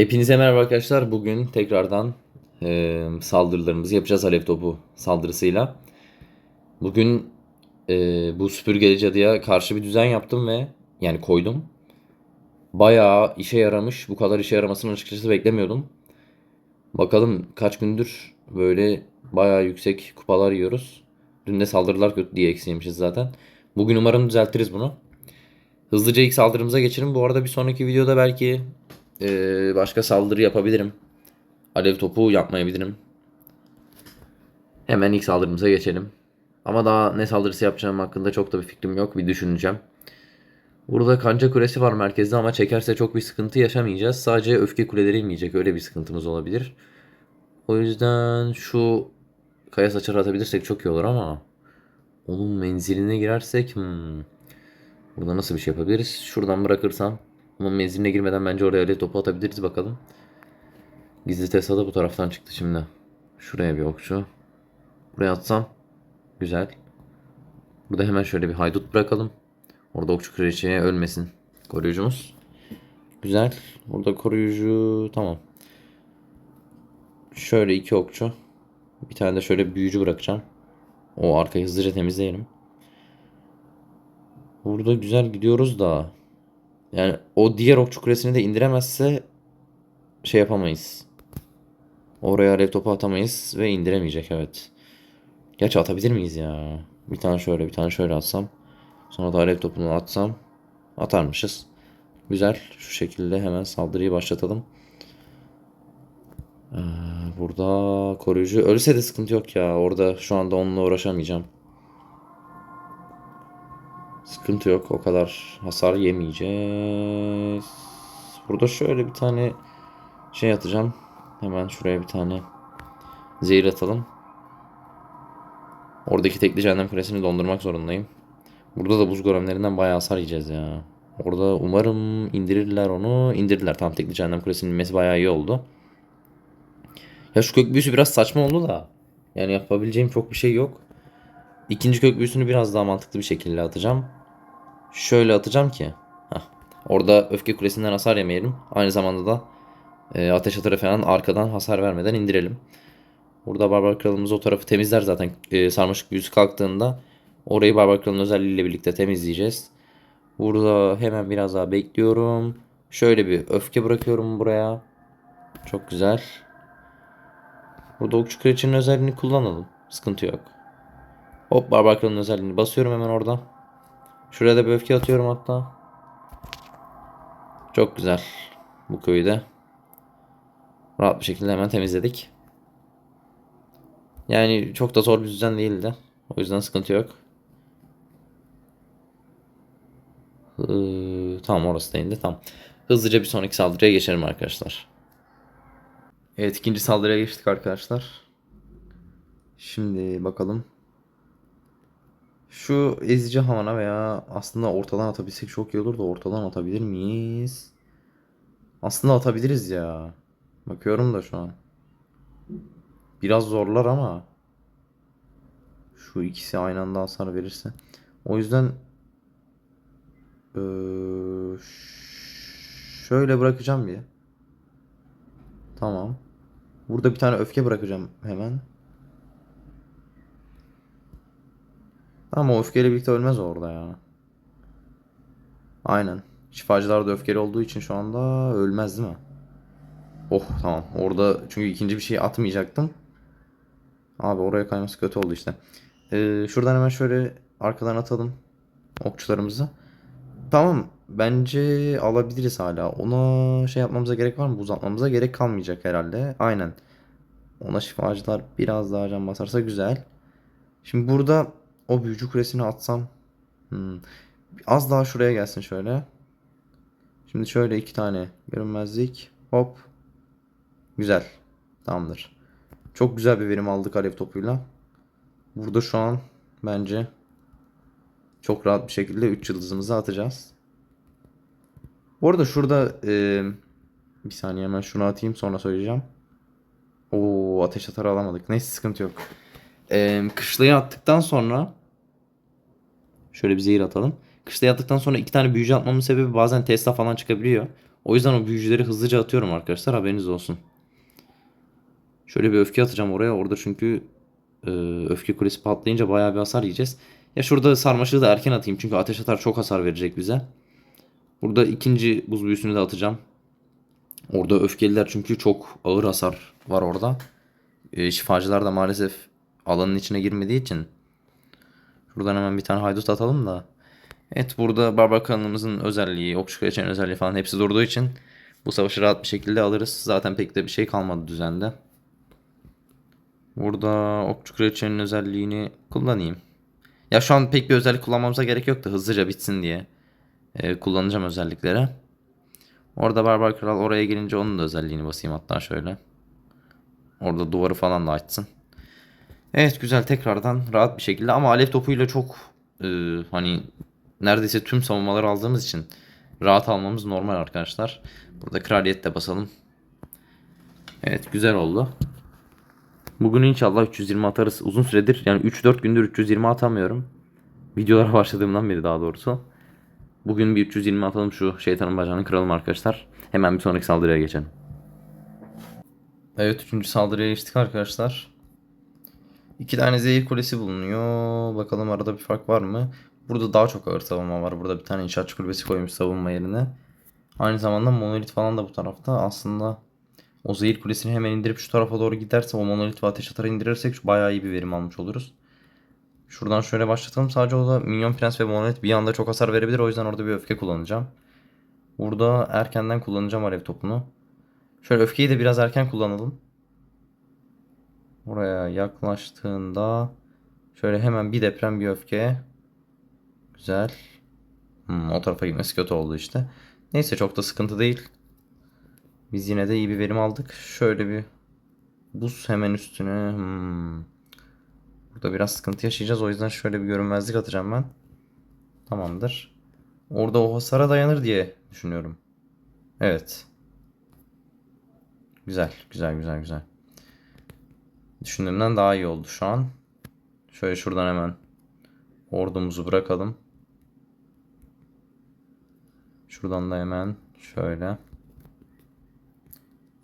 Hepinize merhaba arkadaşlar. Bugün tekrardan e, saldırılarımızı yapacağız Alev Topu saldırısıyla. Bugün e, bu süpürgeli cadıya karşı bir düzen yaptım ve yani koydum. Bayağı işe yaramış. Bu kadar işe yaramasını açıkçası beklemiyordum. Bakalım kaç gündür böyle bayağı yüksek kupalar yiyoruz. Dün de saldırılar kötü diye eksiyemişiz zaten. Bugün umarım düzeltiriz bunu. Hızlıca ilk saldırımıza geçelim. Bu arada bir sonraki videoda belki ee, başka saldırı yapabilirim. Alev topu yapmayabilirim. Hemen ilk saldırımıza geçelim. Ama daha ne saldırısı yapacağım hakkında çok da bir fikrim yok. Bir düşüneceğim. Burada kanca kulesi var merkezde ama çekerse çok bir sıkıntı yaşamayacağız. Sadece öfke kuleleri inmeyecek. Öyle bir sıkıntımız olabilir. O yüzden şu kaya saçarı atabilirsek çok iyi olur ama onun menziline girersek hmm, burada nasıl bir şey yapabiliriz? Şuradan bırakırsam onun menziline girmeden bence oraya alev topu atabiliriz bakalım. Gizli Tesla da bu taraftan çıktı şimdi. Şuraya bir okçu. Buraya atsam. Güzel. Burada hemen şöyle bir haydut bırakalım. Orada okçu kraliçeye ölmesin. Koruyucumuz. Güzel. Burada koruyucu tamam. Şöyle iki okçu. Bir tane de şöyle büyücü bırakacağım. O arkayı hızlıca temizleyelim. Burada güzel gidiyoruz da. Yani o diğer okçu kulesini de indiremezse şey yapamayız. Oraya alev topu atamayız ve indiremeyecek evet. Gerçi atabilir miyiz ya? Bir tane şöyle bir tane şöyle atsam. Sonra da alev topunu atsam. Atarmışız. Güzel. Şu şekilde hemen saldırıyı başlatalım. Ee, burada koruyucu. Ölse de sıkıntı yok ya. Orada şu anda onunla uğraşamayacağım. Sıkıntı yok. O kadar hasar yemeyeceğiz. Burada şöyle bir tane şey atacağım. Hemen şuraya bir tane zehir atalım. Oradaki tekli cehennem kulesini dondurmak zorundayım. Burada da buz golemlerinden bayağı hasar yiyeceğiz ya. Orada umarım indirirler onu. İndirdiler. Tam tekli cehennem kulesinin inmesi bayağı iyi oldu. Ya şu kök büyüsü biraz saçma oldu da. Yani yapabileceğim çok bir şey yok. İkinci kök büyüsünü biraz daha mantıklı bir şekilde atacağım. Şöyle atacağım ki. Heh. Orada öfke kulesinden hasar yemeyelim. Aynı zamanda da e, ateş atarı falan arkadan hasar vermeden indirelim. Burada Barbar Kralımız o tarafı temizler zaten. E, sarmaşık büyüsü kalktığında orayı Barbar Kral'ın özelliğiyle birlikte temizleyeceğiz. Burada hemen biraz daha bekliyorum. Şöyle bir öfke bırakıyorum buraya. Çok güzel. Burada okçu kraliçenin özelliğini kullanalım. Sıkıntı yok. Hop Barbar Kral'ın özelliğini basıyorum hemen orada. Şuraya da bir öfke atıyorum hatta. Çok güzel. Bu köyü de rahat bir şekilde hemen temizledik. Yani çok da zor bir düzen değildi. O yüzden sıkıntı yok. Ee, tamam orası da indi. Tamam. Hızlıca bir sonraki saldırıya geçelim arkadaşlar. Evet ikinci saldırıya geçtik arkadaşlar. Şimdi bakalım. Şu ezici havana veya aslında ortadan atabilsek çok iyi olur da ortadan atabilir miyiz? Aslında atabiliriz ya. Bakıyorum da şu an. Biraz zorlar ama. Şu ikisi aynı anda hasar verirse. O yüzden ee, şöyle bırakacağım bir. Tamam. Burada bir tane öfke bırakacağım hemen. Ama öfkeyle birlikte ölmez orada ya. Aynen. Şifacılar da öfkeli olduğu için şu anda ölmez değil mi? Oh tamam. Orada çünkü ikinci bir şey atmayacaktım. Abi oraya kayması kötü oldu işte. Ee, şuradan hemen şöyle arkadan atalım okçularımızı. Tamam. Bence alabiliriz hala. Ona şey yapmamıza gerek var mı? Uzatmamıza gerek kalmayacak herhalde. Aynen. Ona şifacılar biraz daha can basarsa güzel. Şimdi burada o büyücü kulesini atsam. Hmm. Az daha şuraya gelsin şöyle. Şimdi şöyle iki tane görünmezlik. Hop. Güzel. Tamamdır. Çok güzel bir verim aldık alev topuyla. Burada şu an bence çok rahat bir şekilde 3 yıldızımızı atacağız. Bu arada şurada e, bir saniye hemen şunu atayım sonra söyleyeceğim. Oo ateş atar alamadık. Neyse sıkıntı yok. E, kışlayı attıktan sonra şöyle bir zehir atalım. Kışlayı attıktan sonra iki tane büyücü atmamın sebebi bazen Tesla falan çıkabiliyor. O yüzden o büyücüleri hızlıca atıyorum arkadaşlar haberiniz olsun. Şöyle bir öfke atacağım oraya. Orada çünkü e, öfke kulesi patlayınca bayağı bir hasar yiyeceğiz. Ya şurada sarmaşığı da erken atayım çünkü ateş atar çok hasar verecek bize. Burada ikinci buz büyüsünü de atacağım. Orada öfkeliler çünkü çok ağır hasar var orada. E, şifacılar da maalesef alanın içine girmediği için. Şuradan hemen bir tane haydut atalım da. Evet burada barbar kanımızın özelliği, okçu kraliçenin özelliği falan hepsi durduğu için bu savaşı rahat bir şekilde alırız. Zaten pek de bir şey kalmadı düzende. Burada okçu kraliçenin özelliğini kullanayım. Ya şu an pek bir özellik kullanmamıza gerek yok da hızlıca bitsin diye e, kullanacağım özellikleri. Orada barbar kral oraya gelince onun da özelliğini basayım hatta şöyle. Orada duvarı falan da açsın. Evet güzel tekrardan rahat bir şekilde ama alev topuyla çok e, hani neredeyse tüm savunmaları aldığımız için rahat almamız normal arkadaşlar. Burada kraliyet de basalım. Evet güzel oldu. Bugün inşallah 320 atarız. Uzun süredir yani 3-4 gündür 320 atamıyorum. Videolara başladığımdan beri daha doğrusu. Bugün bir 320 atalım şu şeytanın bacağını kıralım arkadaşlar. Hemen bir sonraki saldırıya geçelim. Evet 3. saldırıya geçtik arkadaşlar. İki tane zehir kulesi bulunuyor. Bakalım arada bir fark var mı? Burada daha çok ağır savunma var. Burada bir tane inşaatçı kulübesi koymuş savunma yerine. Aynı zamanda monolit falan da bu tarafta. Aslında o zehir kulesini hemen indirip şu tarafa doğru giderse o monolit ve ateş atarı indirirsek bayağı iyi bir verim almış oluruz. Şuradan şöyle başlatalım. Sadece o da minyon prens ve monolit bir anda çok hasar verebilir. O yüzden orada bir öfke kullanacağım. Burada erkenden kullanacağım alev topunu. Şöyle öfkeyi de biraz erken kullanalım. Oraya yaklaştığında şöyle hemen bir deprem bir öfke. Güzel. Hmm, o tarafa gitmesi kötü oldu işte. Neyse çok da sıkıntı değil. Biz yine de iyi bir verim aldık. Şöyle bir buz hemen üstüne. Hmm. Burada biraz sıkıntı yaşayacağız. O yüzden şöyle bir görünmezlik atacağım ben. Tamamdır. Orada o hasara dayanır diye düşünüyorum. Evet. Güzel, güzel, güzel, güzel. Düşündüğümden daha iyi oldu şu an. Şöyle şuradan hemen ordumuzu bırakalım. Şuradan da hemen şöyle.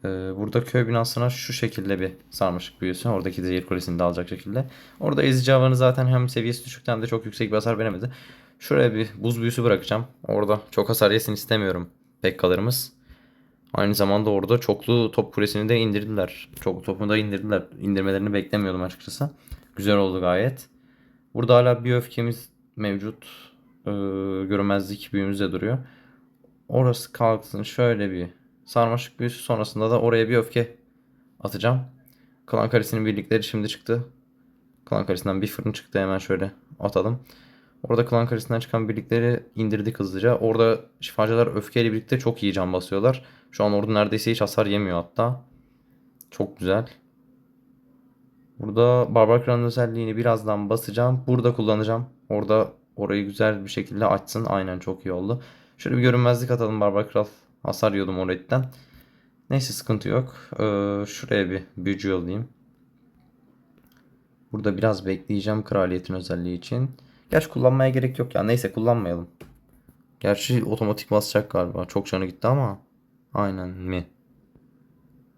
Ee, burada köy binasına şu şekilde bir sarmaşık büyüsü. Oradaki zehir kulesini de alacak şekilde. Orada ezici havanı zaten hem seviyesi düşükten de çok yüksek bir hasar veremedi. Şuraya bir buz büyüsü bırakacağım. Orada çok hasar yesin istemiyorum pekkalarımız. Aynı zamanda orada çoklu top kulesini de indirdiler. Çoklu topunu da indirdiler. İndirmelerini beklemiyordum açıkçası. Güzel oldu gayet. Burada hala bir öfkemiz mevcut. Ee, görünmezlik büyümüz de duruyor. Orası kalksın şöyle bir sarmaşık büyüsü sonrasında da oraya bir öfke atacağım. Klan karesinin birlikleri şimdi çıktı. Klan karesinden bir fırın çıktı hemen şöyle atalım. Orada klan karesinden çıkan birlikleri indirdik hızlıca. Orada şifacılar öfkeyle birlikte çok iyi can basıyorlar. Şu an orada neredeyse hiç hasar yemiyor hatta. Çok güzel. Burada Barbar Kral'ın özelliğini birazdan basacağım. Burada kullanacağım. Orada orayı güzel bir şekilde açsın. Aynen çok iyi oldu. Şöyle bir görünmezlik atalım Barbar Kral. Hasar yiyordum oradan. Neyse sıkıntı yok. Ee, şuraya bir büyücü yollayayım. Burada biraz bekleyeceğim kraliyetin özelliği için. Gerçi kullanmaya gerek yok ya. Neyse kullanmayalım. Gerçi otomatik basacak galiba. Çok canı gitti ama. Aynen mi?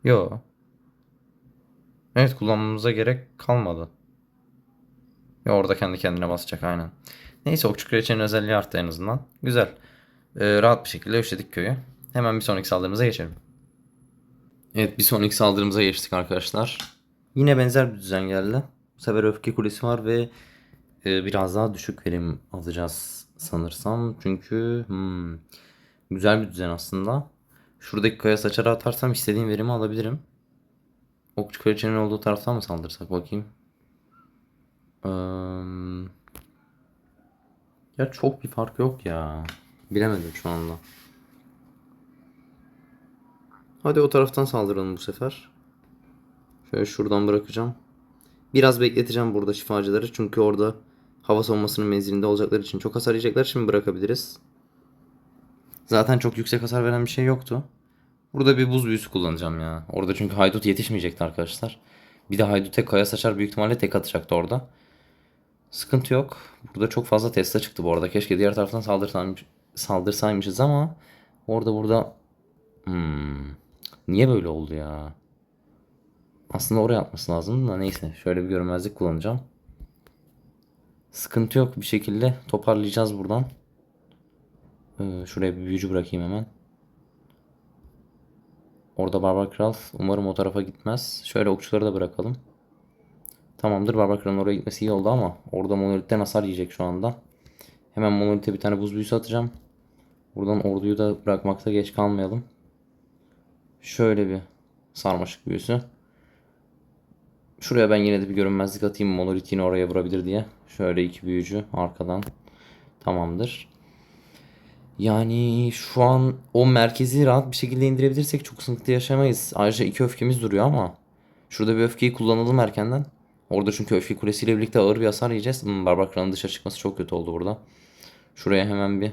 Yo. Evet kullanmamıza gerek kalmadı. Ya orada kendi kendine basacak aynen. Neyse okçu kraliçenin özelliği arttı en azından. Güzel. Ee, rahat bir şekilde işledik köyü. Hemen bir sonraki saldırımıza geçelim. Evet bir sonraki saldırımıza geçtik arkadaşlar. Yine benzer bir düzen geldi. Bu sefer öfke kulesi var ve biraz daha düşük verim alacağız sanırsam. Çünkü hmm, güzel bir düzen aslında. Şuradaki kaya saçara atarsam istediğim verimi alabilirim. Okçu kraliçenin olduğu taraftan mı saldırsak bakayım. Ee, ya çok bir fark yok ya. Bilemedim şu anda. Hadi o taraftan saldıralım bu sefer. Şöyle şuradan bırakacağım. Biraz bekleteceğim burada şifacıları. Çünkü orada hava savunmasının menzilinde olacakları için çok hasar yiyecekler. Şimdi bırakabiliriz. Zaten çok yüksek hasar veren bir şey yoktu. Burada bir buz büyüsü kullanacağım ya. Orada çünkü haydut yetişmeyecekti arkadaşlar. Bir de haydut tek kaya saçar büyük ihtimalle tek atacaktı orada. Sıkıntı yok. Burada çok fazla Tesla çıktı bu arada. Keşke diğer taraftan saldırsaymış, saldırsaymışız ama orada burada Hmm. Niye böyle oldu ya? Aslında oraya atması lazım da neyse. Şöyle bir görünmezlik kullanacağım. Sıkıntı yok bir şekilde toparlayacağız buradan. Ee, şuraya bir büyücü bırakayım hemen. Orada Barbar Kral. Umarım o tarafa gitmez. Şöyle okçuları da bırakalım. Tamamdır Barbar Kral'ın oraya gitmesi iyi oldu ama orada monolitten hasar yiyecek şu anda. Hemen monolite bir tane buz büyüsü atacağım. Buradan orduyu da bırakmakta geç kalmayalım. Şöyle bir sarmaşık büyüsü. Şuraya ben yine de bir görünmezlik atayım. Monolit yine oraya vurabilir diye. Şöyle iki büyücü arkadan. Tamamdır. Yani şu an o merkezi rahat bir şekilde indirebilirsek çok sıkıntı yaşamayız. Ayrıca iki öfkemiz duruyor ama şurada bir öfkeyi kullanalım erkenden. Orada çünkü öfke kulesiyle birlikte ağır bir hasar yiyeceğiz. Hmm, Barbar Kral'ın dışarı çıkması çok kötü oldu burada. Şuraya hemen bir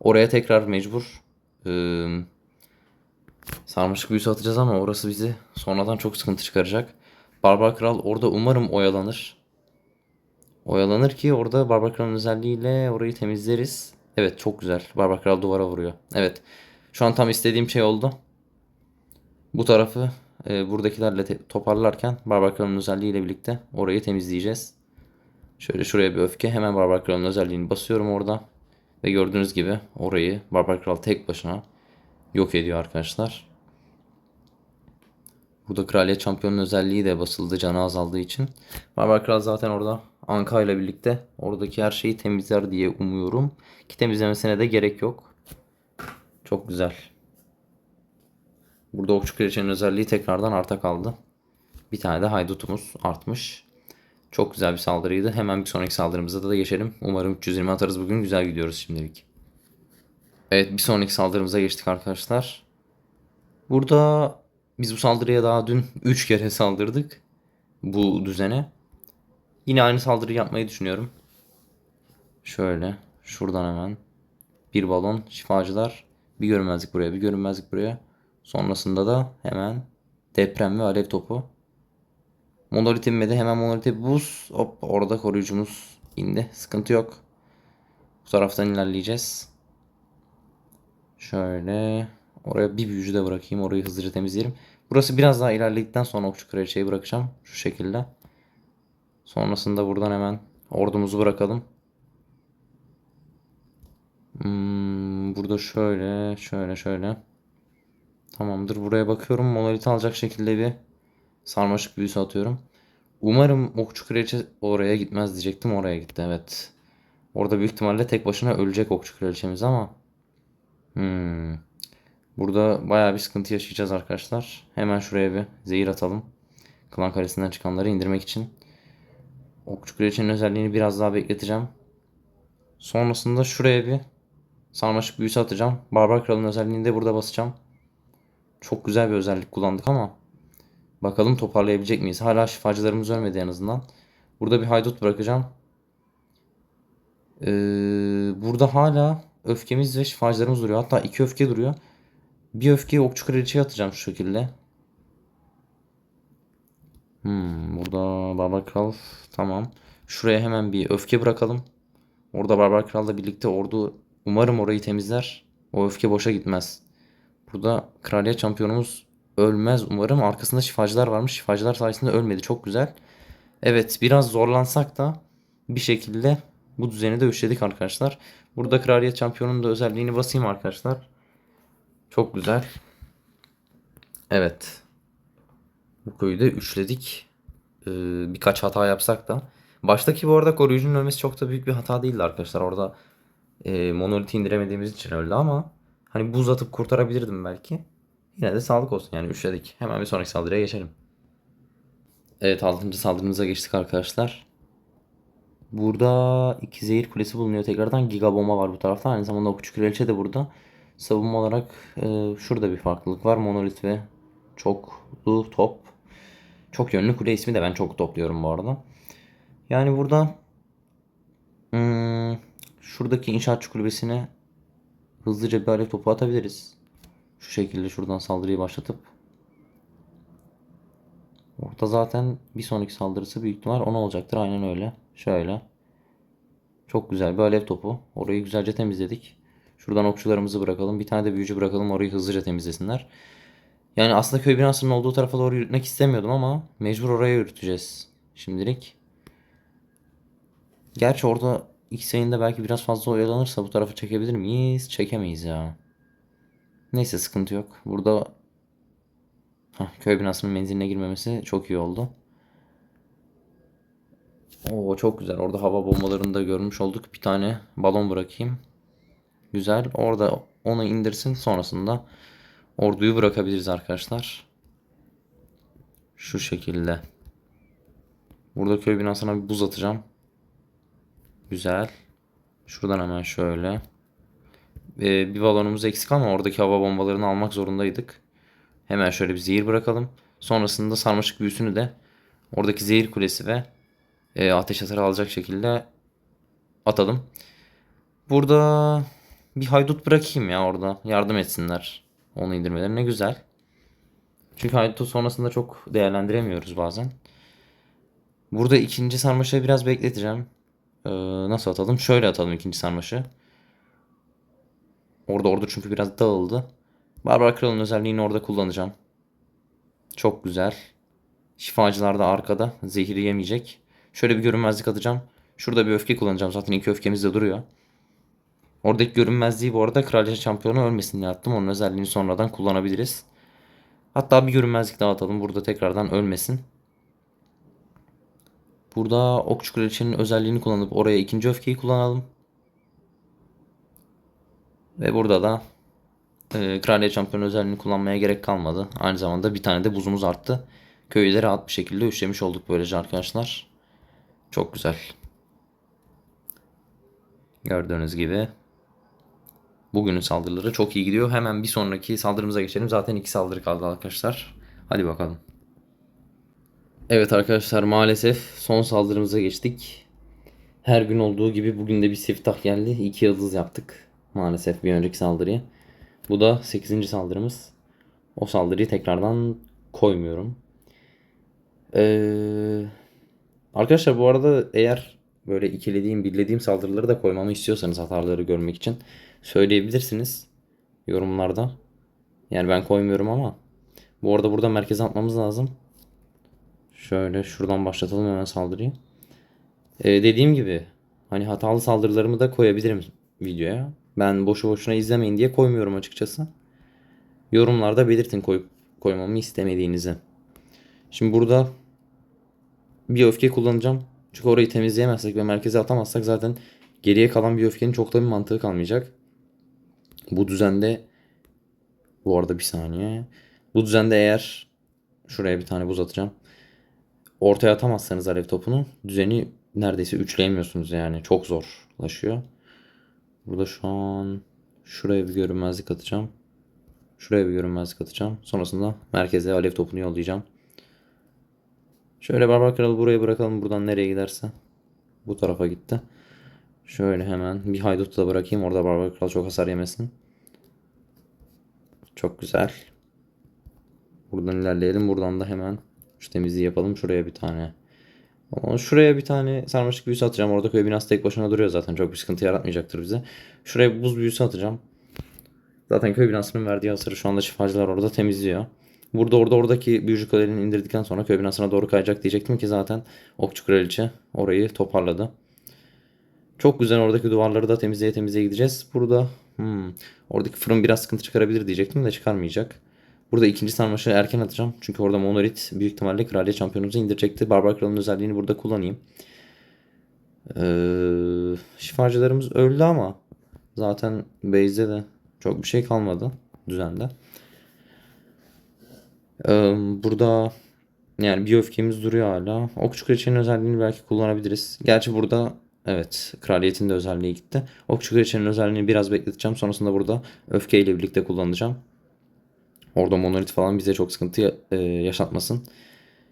oraya tekrar mecbur ee, sarmaşık büyüsü atacağız ama orası bizi sonradan çok sıkıntı çıkaracak. Barbar Kral orada umarım oyalanır. Oyalanır ki orada Barbar Kral'ın özelliğiyle orayı temizleriz. Evet çok güzel. Barbar Kral duvara vuruyor. Evet. Şu an tam istediğim şey oldu. Bu tarafı e, buradakilerle toparlarken Barbar Kral'ın özelliğiyle birlikte orayı temizleyeceğiz. Şöyle şuraya bir öfke. Hemen Barbar Kral'ın özelliğini basıyorum orada. Ve gördüğünüz gibi orayı Barbar Kral tek başına yok ediyor arkadaşlar. Burada kraliyet şampiyonun özelliği de basıldı canı azaldığı için. Barbar Kral zaten orada Anka ile birlikte oradaki her şeyi temizler diye umuyorum. Ki temizlemesine de gerek yok. Çok güzel. Burada okçu kraliçenin özelliği tekrardan arta kaldı. Bir tane de haydutumuz artmış. Çok güzel bir saldırıydı. Hemen bir sonraki saldırımıza da geçelim. Umarım 320 atarız bugün. Güzel gidiyoruz şimdilik. Evet bir sonraki saldırımıza geçtik arkadaşlar. Burada biz bu saldırıya daha dün 3 kere saldırdık. Bu düzene. Yine aynı saldırı yapmayı düşünüyorum. Şöyle şuradan hemen bir balon şifacılar bir görünmezlik buraya bir görünmezlik buraya. Sonrasında da hemen deprem ve alev topu. Monolit inmedi hemen monolite buz. Hop orada koruyucumuz indi. Sıkıntı yok. Bu taraftan ilerleyeceğiz. Şöyle oraya bir büyücü de bırakayım. Orayı hızlıca temizleyelim. Burası biraz daha ilerledikten sonra okçu kraliçeyi bırakacağım. Şu şekilde. Sonrasında buradan hemen ordumuzu bırakalım. Hmm, burada şöyle, şöyle, şöyle. Tamamdır. Buraya bakıyorum. Monolith alacak şekilde bir sarmaşık büyüsü atıyorum. Umarım okçu kraliçe oraya gitmez diyecektim. Oraya gitti. Evet. Orada büyük ihtimalle tek başına ölecek okçu kraliçemiz ama. Hmm. Burada bayağı bir sıkıntı yaşayacağız arkadaşlar. Hemen şuraya bir zehir atalım. Klan kalesinden çıkanları indirmek için. Okçu kraliçenin özelliğini biraz daha bekleteceğim. Sonrasında şuraya bir sarmaşık büyüsü atacağım. Barbar kralın özelliğini de burada basacağım. Çok güzel bir özellik kullandık ama bakalım toparlayabilecek miyiz? Hala şifacılarımız ölmedi en azından. Burada bir haydut bırakacağım. Ee, burada hala öfkemiz ve şifacılarımız duruyor. Hatta iki öfke duruyor. Bir öfkeyi okçu kraliçeye atacağım şu şekilde. Hmm, burada Barbar Kral tamam. Şuraya hemen bir öfke bırakalım. Orada Barbar Kral'la birlikte ordu umarım orayı temizler. O öfke boşa gitmez. Burada kraliyet şampiyonumuz ölmez umarım. Arkasında şifacılar varmış. Şifacılar sayesinde ölmedi. Çok güzel. Evet biraz zorlansak da bir şekilde bu düzeni de üçledik arkadaşlar. Burada kraliyet şampiyonunun da özelliğini basayım arkadaşlar. Çok güzel. Evet. Bu köyü de üçledik. Ee, birkaç hata yapsak da. Baştaki bu arada koruyucunun ölmesi çok da büyük bir hata değildi arkadaşlar. Orada e, monoliti indiremediğimiz için öldü ama hani buz atıp kurtarabilirdim belki. Yine de sağlık olsun yani üçledik. Hemen bir sonraki saldırıya geçelim. Evet 6. saldırımıza geçtik arkadaşlar. Burada iki zehir kulesi bulunuyor tekrardan. Giga bomba var bu tarafta. Aynı zamanda okçu kraliçe de burada. Savunma olarak e, şurada bir farklılık var. Monolit ve çoklu top. Çok yönlü kule ismi de ben çok topluyorum bu arada. Yani burada hmm, şuradaki inşaatçı kulübesine hızlıca bir alev topu atabiliriz. Şu şekilde şuradan saldırıyı başlatıp. Orada zaten bir sonraki saldırısı büyük ihtimal ona olacaktır. Aynen öyle. Şöyle. Çok güzel bir alev topu. Orayı güzelce temizledik. Şuradan okçularımızı bırakalım. Bir tane de büyücü bırakalım orayı hızlıca temizlesinler. Yani aslında köy binasının olduğu tarafa doğru yürütmek istemiyordum ama mecbur oraya yürüteceğiz şimdilik. Gerçi orada X yayında belki biraz fazla oyalanırsa bu tarafa çekebilir miyiz? Çekemeyiz ya. Neyse sıkıntı yok. Burada Hah, köy binasının menziline girmemesi çok iyi oldu. Oo çok güzel. Orada hava bombalarını da görmüş olduk. Bir tane balon bırakayım. Güzel. Orada onu indirsin. Sonrasında orduyu bırakabiliriz arkadaşlar. Şu şekilde. Burada köy binasına bir buz atacağım. Güzel. Şuradan hemen şöyle. Ee, bir balonumuz eksik ama oradaki hava bombalarını almak zorundaydık. Hemen şöyle bir zehir bırakalım. Sonrasında sarmaşık büyüsünü de oradaki zehir kulesi ve e, ateş atarı alacak şekilde atalım. Burada bir haydut bırakayım ya orada. Yardım etsinler. Onu indirmelerine güzel. Çünkü haydutu sonrasında çok değerlendiremiyoruz bazen. Burada ikinci sarmaşığı biraz bekleteceğim. Ee, nasıl atalım? Şöyle atalım ikinci sarmaşığı. Orada ordu çünkü biraz dağıldı. Barbar Kral'ın özelliğini orada kullanacağım. Çok güzel. Şifacılar da arkada. Zehiri yemeyecek. Şöyle bir görünmezlik atacağım. Şurada bir öfke kullanacağım. Zaten iki öfkemiz de duruyor. Oradaki görünmezliği bu arada kraliçe şampiyonu ölmesin diye attım. Onun özelliğini sonradan kullanabiliriz. Hatta bir görünmezlik daha atalım. Burada tekrardan ölmesin. Burada okçu kraliçenin özelliğini kullanıp oraya ikinci öfkeyi kullanalım. Ve burada da e, kraliçe şampiyonu özelliğini kullanmaya gerek kalmadı. Aynı zamanda bir tane de buzumuz arttı. Köyü de rahat bir şekilde üçlemiş olduk böylece arkadaşlar. Çok güzel. Gördüğünüz gibi bugünün saldırıları çok iyi gidiyor. Hemen bir sonraki saldırımıza geçelim. Zaten iki saldırı kaldı arkadaşlar. Hadi bakalım. Evet arkadaşlar maalesef son saldırımıza geçtik. Her gün olduğu gibi bugün de bir siftah geldi. İki yıldız yaptık. Maalesef bir önceki saldırıyı. Bu da 8. saldırımız. O saldırıyı tekrardan koymuyorum. Ee, arkadaşlar bu arada eğer böyle ikilediğim, birlediğim saldırıları da koymamı istiyorsanız hataları görmek için söyleyebilirsiniz yorumlarda. Yani ben koymuyorum ama bu arada burada merkeze atmamız lazım. Şöyle şuradan başlatalım hemen saldırıyı. Ee, dediğim gibi hani hatalı saldırılarımı da koyabilirim videoya. Ben boşu boşuna izlemeyin diye koymuyorum açıkçası. Yorumlarda belirtin koyup koymamı istemediğinizi. Şimdi burada bir öfke kullanacağım. Çünkü orayı temizleyemezsek ve merkeze atamazsak zaten geriye kalan bir öfkenin çok da bir mantığı kalmayacak. Bu düzende bu arada bir saniye. Bu düzende eğer şuraya bir tane buz atacağım. Ortaya atamazsanız alev topunu düzeni neredeyse üçleyemiyorsunuz yani. Çok zorlaşıyor. Burada şu an şuraya bir görünmezlik atacağım. Şuraya bir görünmezlik atacağım. Sonrasında merkeze alev topunu yollayacağım. Şöyle barbar kralı buraya bırakalım. Buradan nereye giderse. Bu tarafa gitti. Şöyle hemen bir haydut da bırakayım. Orada barbar kral çok hasar yemesin. Çok güzel. Buradan ilerleyelim. Buradan da hemen şu temizliği yapalım. Şuraya bir tane. Şuraya bir tane sarmaşık büyüsü atacağım. Orada köy binası tek başına duruyor zaten. Çok bir sıkıntı yaratmayacaktır bize. Şuraya buz büyüsü atacağım. Zaten köy binasının verdiği hasarı şu anda şifacılar orada temizliyor. Burada orada oradaki büyücü kalelerini indirdikten sonra köy binasına doğru kayacak diyecektim ki zaten okçu kraliçe orayı toparladı. Çok güzel oradaki duvarları da temizleye temizleye gideceğiz. Burada hmm, oradaki fırın biraz sıkıntı çıkarabilir diyecektim de çıkarmayacak. Burada ikinci sarmaşığı erken atacağım. Çünkü orada monolit büyük ihtimalle kraliyet şampiyonumuzu indirecekti. Barbar kralın özelliğini burada kullanayım. Ee, şifacılarımız öldü ama zaten base'de de çok bir şey kalmadı düzende. Ee, burada yani bir öfkemiz duruyor hala. Okçu kraliçenin özelliğini belki kullanabiliriz. Gerçi burada evet kraliyetin de özelliği gitti. Okçu kraliçenin özelliğini biraz bekleteceğim. Sonrasında burada öfkeyle birlikte kullanacağım. Orada monolit falan bize çok sıkıntı e, yaşatmasın.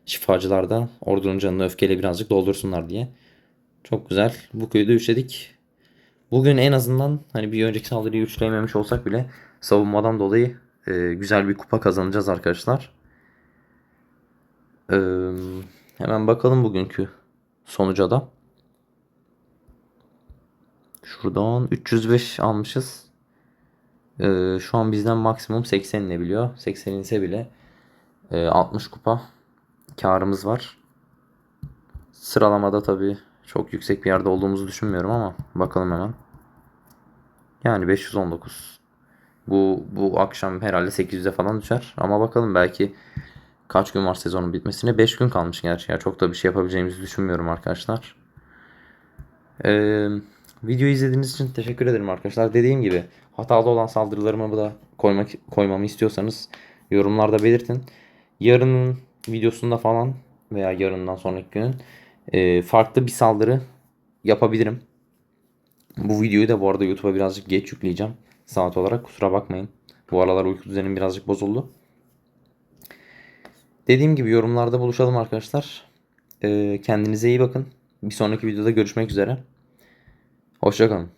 Şifacılar da ordunun canını öfkeyle birazcık doldursunlar diye. Çok güzel. Bu köyü de üçledik. Bugün en azından hani bir önceki saldırıyı üçleyememiş olsak bile savunmadan dolayı e, güzel bir kupa kazanacağız arkadaşlar. E, hemen bakalım bugünkü sonuca da. Şuradan 305 almışız. Ee, şu an bizden maksimum 80 inebiliyor. 80 inse bile e, 60 kupa karımız var. Sıralamada tabii çok yüksek bir yerde olduğumuzu düşünmüyorum ama bakalım hemen. Yani 519. Bu bu akşam herhalde 800'e falan düşer. Ama bakalım belki kaç gün var sezonun bitmesine? 5 gün kalmış gerçi ya. Çok da bir şey yapabileceğimizi düşünmüyorum arkadaşlar. Ee, videoyu izlediğiniz için teşekkür ederim arkadaşlar. Dediğim gibi hatalı olan saldırılarımı da koymak koymamı istiyorsanız yorumlarda belirtin. Yarının videosunda falan veya yarından sonraki günün e, farklı bir saldırı yapabilirim. Bu videoyu da bu arada YouTube'a birazcık geç yükleyeceğim. Saat olarak kusura bakmayın. Bu aralar uyku düzenim birazcık bozuldu. Dediğim gibi yorumlarda buluşalım arkadaşlar. Ee, kendinize iyi bakın. Bir sonraki videoda görüşmek üzere. Hoşçakalın.